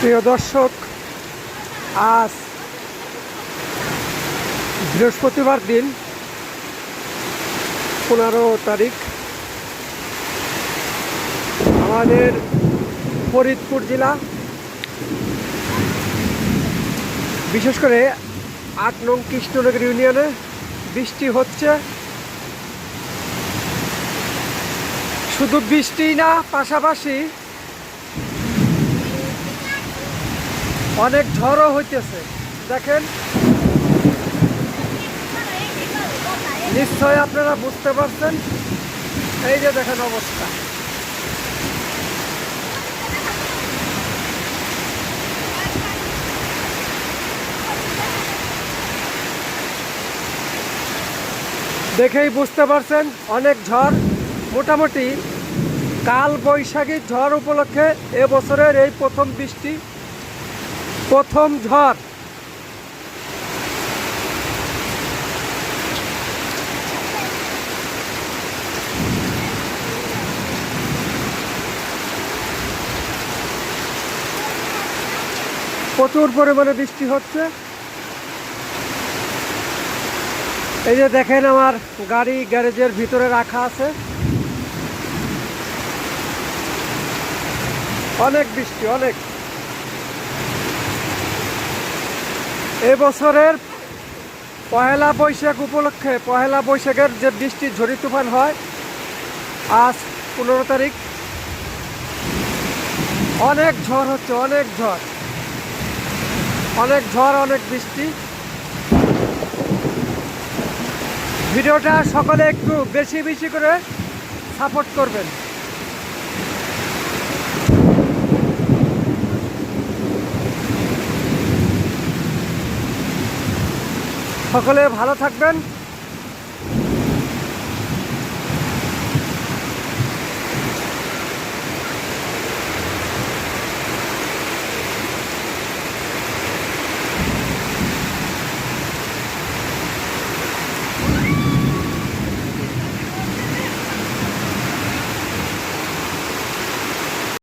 প্রিয় দর্শক, আজ বৃহস্পতিবার দিন, পনেরো তারিখ। আমাদের ফরিদপুর জেলা, বিশেষ করে আট নং কৃষ্ণনগর ইউনিয়নে বৃষ্টি হচ্ছে। শুধু বৃষ্টি না, পাশাপাশি অনেক ঝড়ও হইতেছে। দেখেন। নিশ্চয় আপনারা বুঝতে পারছেন। এই যে দেখেন অবস্থা। দেখেই বুঝতে পারছেন, অনেক ঝড়। মোটামুটি কাল বৈশাখী ঝড় উপলক্ষে এবছরের এই প্রথম বৃষ্টি প্রথম ঝড়। প্রচুর পরিমাণে বৃষ্টি হচ্ছে। এই যে দেখেন আমার গাড়ি গ্যারেজের ভিতরে রাখা আছে। অনেক বৃষ্টি, অনেক। এবছরের পহেলা বৈশাখ উপলক্ষে, পহেলা বৈশাখের যে বৃষ্টি ঝড়ি তুফান হয়, আজ পনেরো তারিখ, অনেক ঝড় হচ্ছে, অনেক ঝড়। অনেক ঝড়, অনেক বৃষ্টি। ভিডিওটা সকলে একটু বেশি বেশি করে সাপোর্ট করবেন। সকলে ভালো থাকবেন।